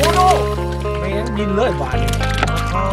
โอ้โหไม่งั้นบินเลยบาดนี้อ๋อ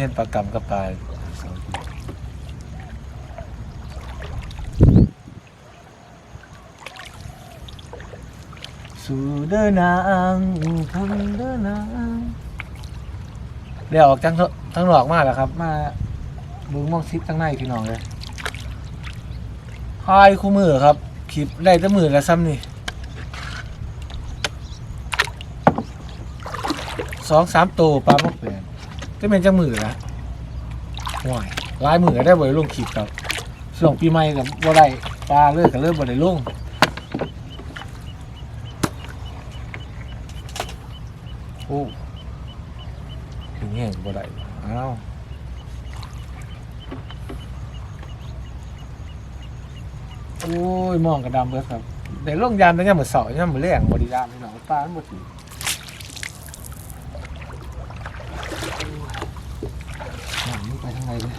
เห็นปลากำกับปลาสู่เดินนางทางเดินนางเดี๋ยวออกจังทั้งหลอกมากแล้วครับ มาบึงมองซิปทั้งในพี่น้องเลยพายคู่มือครับคลิปได้แต่มือละซ้ำนี่สองสามตัวปลาหมกเปลี่ยน ก็เป็นจังมือละห่วยลายมือก็ได้บ่ได้ลงขีดครับช่วงปีใหม่กับบ่ได้ปลาเลิกกับเริ่มบ่ได้ลงโอ้ถึงแห้งบ่ได้อ้าวโอ้ยมองกระดำเบิดครับแต่ลงยามตั้งแต่หมดเสาร์ยังหมดแรงบ่ได้ยามพี่น้องปลามันบ่ถือ อ่า นี่ไงไหนเลย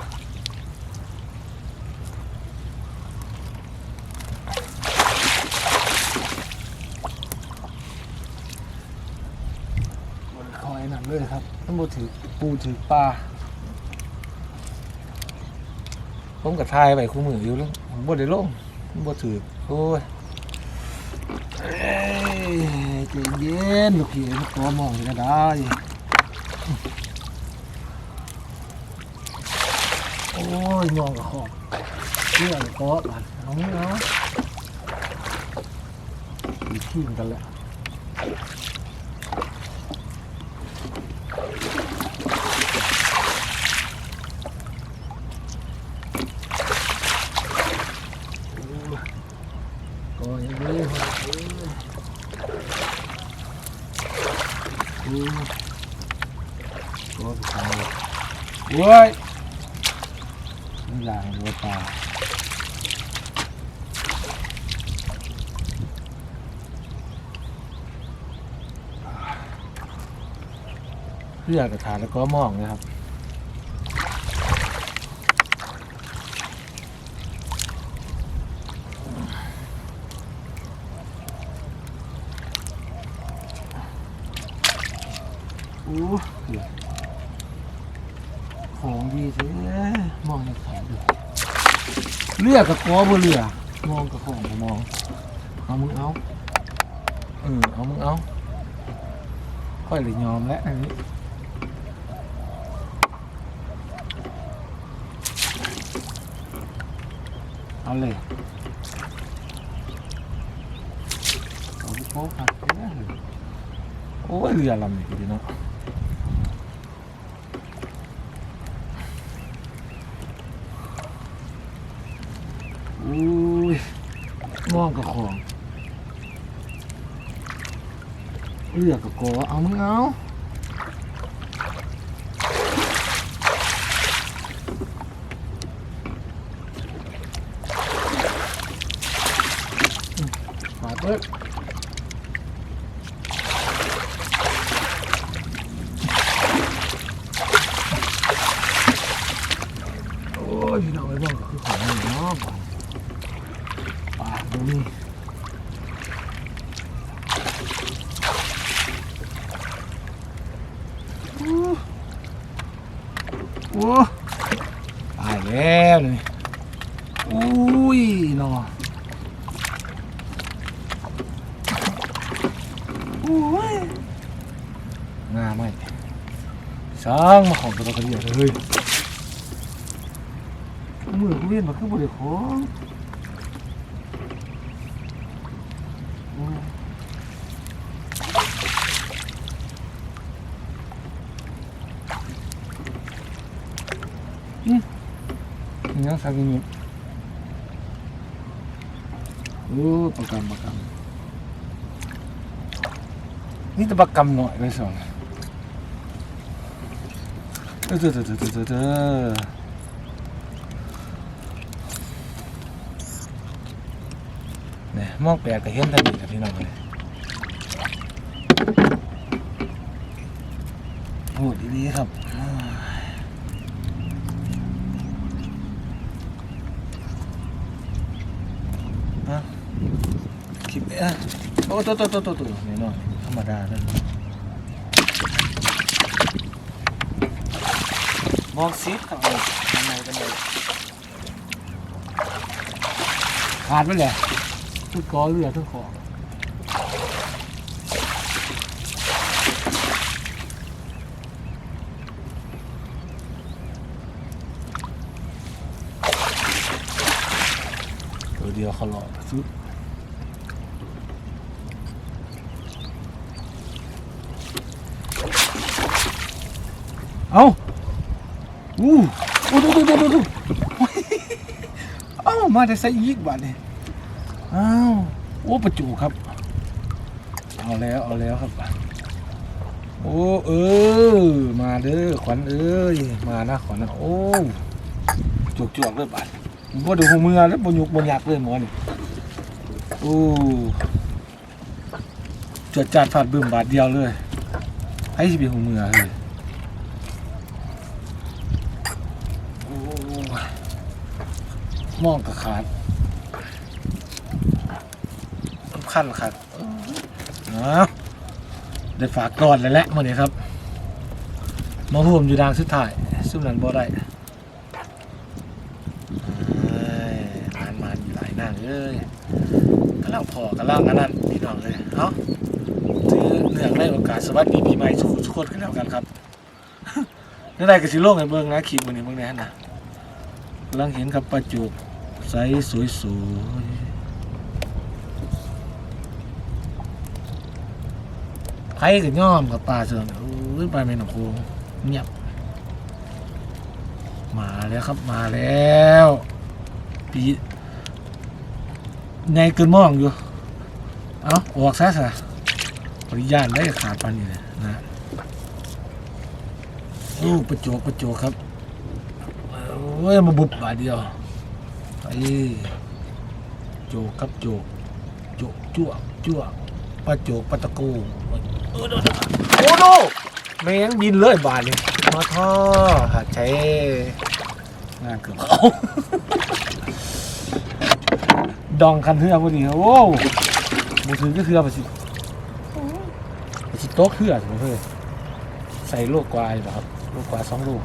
บนคอยหนั่นเลยครับต้องบูถือปูถือปลาผมกับทายไปคู่มืออยู่แล้วผมบ่ได้ลงผมบ่ถือโอ้ยเยใจเย็นลูกพี่มันตัวมองอยู่ได้ โอ้ยมองกับหอบเชื่อเลยก็บาดเอาเอาอีที่กันแหละก็ยังไม่หอบอ้ยก็ไปทำเลยโอ้ย นี่ลางรัวปลา เพื่อกระถางแล้วก็มองนะครับ โอ้เหือของดีสิมองในขาดู เลือกกับกอบนเรือมองกับของบ่มอง เอามึงเอา เออ เอามึงเอา ค่อยเลยยอมแล้วอันนี้เอาเลยเอาไปโป๊กครับโอ้ยเรือลำนี้ดีเนาะ อุ้ยมองกับของเลือกกับกอเอามึงเอาอืมมาเปิดโอ้ยพี่น้องไอ้บ้องก็คือของนี่เนาะ ปากดูนี่ โอ้ตายแล้วนี่อุ้ยนออุ้ยงาไม่ช้างมาของตัวกันเดียดเลยมือกูเล่นมาคือบริของ ยังสักนิดโอ้ประกำประกำนี่จะประกำหน่อยเลยสองเออเออเออเออเออเออเนี่ยมองแปลกก็เห็นทันทีกับพี่น้องเลยโอ้ดีๆครับ ฮะคลิปเอะโอ้ ตัวตัวตัวตัวตัวนี่เนาะธรรมดาเลยมองซิต่างเลยทำไมกันเลยขาดไปเลยทุกกอเรือทุกขอตัวเดียวเขาหลอกสุด เอาอู้อู้ดูดูดูดูดูเอ้ามาได้ใส่อีกบาทนี่อ้าวโอ้ประจูครับ เอาแล้วเอาแล้วครับ โอ้เออ มาเด้อขวัญเอ้ยมานะขวัญนะโอ้จุกจวกเลยบาทบ่ดูหัวมือแล้วบ่ยุกบ่ยักเลยหมอนี่โอ้จวดจัดฟาดบึ้มบาทเดียวเลยให้สิเป็นหัวมือเลย โอ้ย มองกระขาดมันขั้นขาดนะได้ฝากกอนเลยแหละมื่อนี้ครับมาห่วมอยู่ดางสุดท้ายซึ่งนั้นบ่ได้เอ้ยมานมาอยู่หลายนางเอ้ยกำลังพอกำลังอันนั้นพี่น้องเลยเอ้าถือเนื่องในโอกาสสวัสดีปีใหม่ทุกคนกันแล้วกันครับนั่นได้กับสิโลกไอ้เบิ้งนะคลิปวันนี้เบิ้งแน่นะกำลังเห็นกับปลาจุก ใสสวยสวยไผ่กับย่อมกับปลาเสืองโอ้ยปลาเมนโคงเงียบ มาแล้วครับมาแล้วปีในเกินมองอยู่ เอาออกซะซะปริยานได้ขาดปันนี่เลยนะลูกประโจกประโจกครับโอ้ยมาบุบบาเดียว ไอ้โจกครับโจกโจกจ้วกจ้วกปลาโจกปลาตะกูเออโดนโอ้โดแม่งบินเลยบาทนี่มาท่อหัดใช้งานเกือบเขาดองคันเทือพอดีครับโอ้มือถือก็เทือไปสิไปสิโต๊ะเทือสิเพื่อใส่ลูกกวายบ่ครับลูกกว่าสองลูก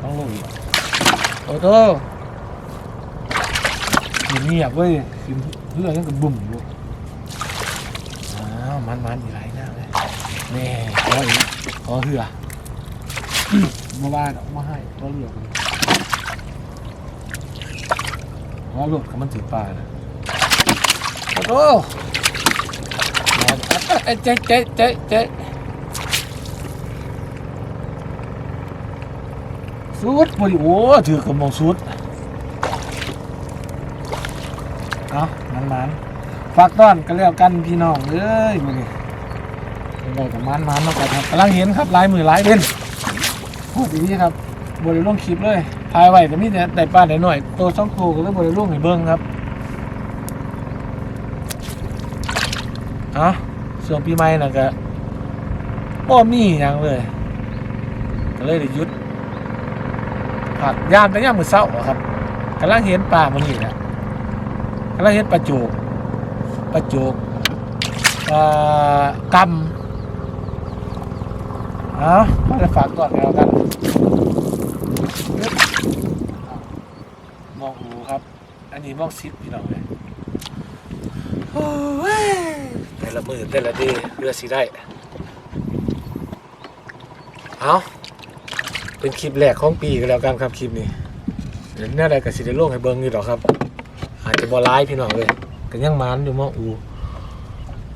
สองลูกอีกโอ้โต เงียบเว้ยกินเพื่อนยังกับบุ่มลูกอ้าวมันมันอีกหลายหน้าเลยแม่ขออีกขอเหือมาบ้านออกมาให้ขอเลือกเลยว่าหลุดกับมันถือปลานะโอ้โตเจ๊เจ๊เจ๊เจ๊เจ๊สุดพอดีโอ้ถือกระมองสุด เอามันฝากต้อนกันแล้วกันพี่น้องเอ้ยมาดิเรากับมันมันมากันครับกำลังเห็นครับลายมือลายเด่นพูดดีๆครับบริลงคลิปเลยถ่ายไวแต่มีแต่ได้ปลาได้หน่อยตัวสองตัวก็เลยบริลงให้เบิ้งครับเอาช่วงปีใหม่น่ะก็บ่มีหยังเลยก็เลยได้ยุดผักยามแต่ยามมือเศร้าครับกำลังเห็นปลามันนี่แหละ กำลังเห็นปลาโจกปลาโจกกำเอามาจะฝากก่อนแล้วกันมองหูครับ อันนี้มองซิปพี่น้องเลยโอ้ยแต่ละมือแต่ละดย์เรือสิได้ เอาเป็นคลิปแรกของปีก็แล้วกันครับคลิปนี้เดี๋ยวน่ใดกับสิได้ลงให้เบิ้งนี่หรอครับ บอร้ายพี่น้องเลยก็ยังมันอยู่มองอู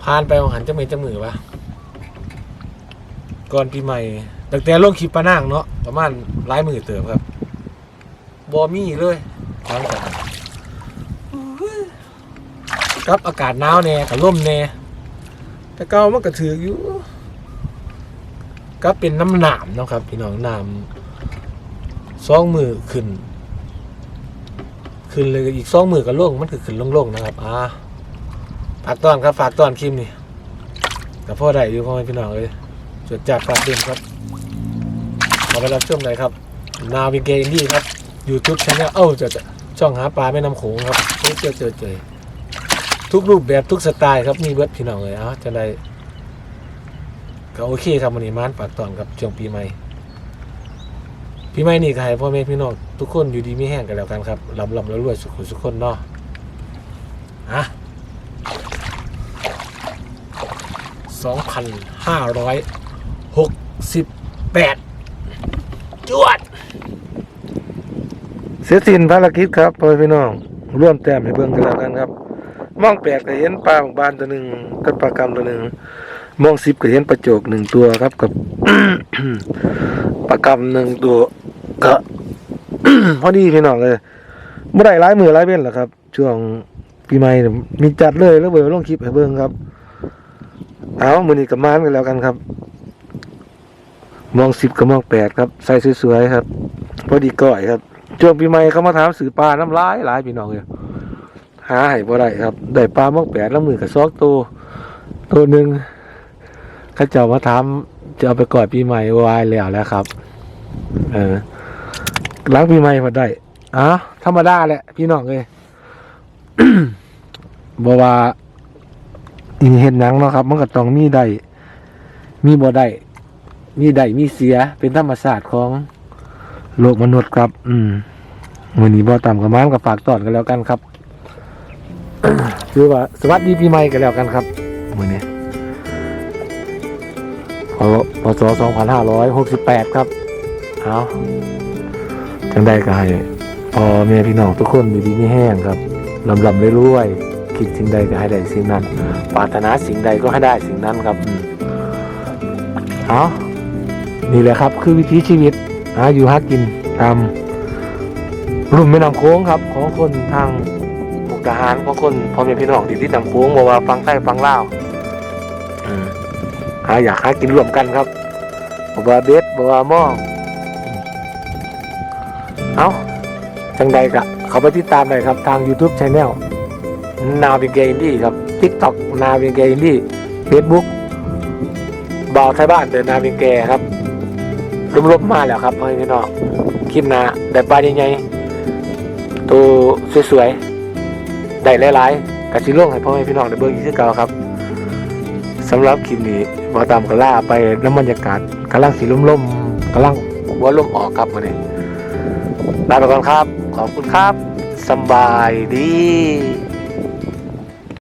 ผ่านไปหันจะไม่จะมือวะก่อนปีใหม่ตั้งแต่ลงคลิปปะนางเนาะประมาณหลายมือเติมครับบอมี่เลยหลังจากนั้นครับอากาศหนาวแน่กับร่มแน่แต่เก่ามันก็ถืออยู่ก็เป็นน้ำหนามเนาะครับพี่น้องน้ำสองมือขึ้น ขึ้นเลยอีกสองมือก็ลงมันคือขึ้นลงๆนะครับอ่าฝากต้อนครับฝากต้อนคลิปนี่กับพ่อได้อยู่พ่อแม่พี่น้องเลยจดจากฝากเดิมครับขอไปรับชมเลยครับนาวิเกนดี้ครับ YouTube Channel เอ้าจะจะช่องหาปลาแม่น้ำโขงครับเจอเจอเจอทุกรูปแบบทุกสไตล์ครับมีเบิร์ดพี่น้องเลยเอ้าจะได้ก็โอเคครับวันนี้มานฝากตอนกับช่วงปีใหม่ปีใหม่นี่ก็ให้พ่อแม่พี่น้อง ทุกคนอยู่ดีไม่แห้งกันแล้วกันครับลำลำแล้วรวยสุขสุขคนเนาะอะสองพันห้าร้อยหกสิบแปดจวด เสียสินภารกิจครับพ่อพี่น้องร่วมแต้มให้เบิ่งกันแล้วกันครับมองแปดก็เห็นปลาบานตัวหนึ่งกับปลากรรมตัวหนึ่งมองสิบก็เห็นปลาโจกหนึ่งตัวครับกับ ปลากำหนึ่งตัวก็ พอดีพี่น้องเลยเมื่อไรร้ายมือร้ายเบ้นหรอครับ ช่วงปีใหม่มีจัดเลยแล้วเบอร์ลงคลิปให้เบิ่งครับ เอามือนี้กับมานกันแล้วกันครับ มองสิบกับมองแปดครับ ใส่สวยๆครับ พอดีก่อยครับช่วงปีใหม่เขามาถามสื่อปลาน้ำร้ายหลายพี่น้องเลยหาให้บ่ได้ครับได้ปลามองแปดแล้วมือกับซอกตัวตัวหนึ่งข้าเจ้ามาถามจะเอาไปก่อนปีใหม่วายแล้วแล้วครับ เออ หล้างปีใหม่พอได้อะธรรมดาแหละ พี่น้องเลยบอกว่าอีเห็นหนังเนาะครับ มันก็ต้องมีได้ มีบ่ได้ มีได้มีเสีย เป็นธรรมศาสตร์ของโลกมนุษย์ครับ อืมวันนี้บ่ต่ำกับม้านกับฝากตอนกันแล้วกันครับ คือว่าสวัสดีปีใหม่กันแล้วกันครับวันนี้พอพศ2568ครับ เอา จังได้ก็ให้พอแม่พี่น้องทุกคนอยู่ดีไม่แห้งครับลำลำรวยๆคิดสิ่งใดก็ให้ได้สิ่งนั้นปรารถนาสิ่งใดก็ให้ได้สิ่งนั้นครับเอานี่แหละครับ คือวิถีชีวิตหาอยู่หากินตามรุ่มแม่น้ำโค้งครับ ของคนทางมุกดาหารของคนพ่อแม่พี่น้องที่ที่น้ำโค้งบอกว่าฟังใต้ฟังล่าวอืมหาอยากหากินร่วมกันครับบอกว่าเบสบอกว่าม้อ เอาจังใดกะเขาไปติดตามเลยครับทาง YouTube Channel นาวินเกมดี้ครับ TikTok นาวินเกมดี้ Facebook บ่าวไทยบ้านเดินนาวินเกครับรวมๆมาแล้วครับพ่อแม่พี่น้องคลิปหนาได้ปลาใหญ่ๆตัวสวยๆได้หลายๆกะสิลงให้พ่อแม่พี่น้องได้เบิ่งอีกคือเก่าครับสำหรับคลิปนี้บอตามกระล่าไปน้ำบรรยากาศกำลังสีล่มๆกำลังหัว่าลมออกครับวันนี้ ลาไปก่อนครับ ขอบคุณครับสบายดี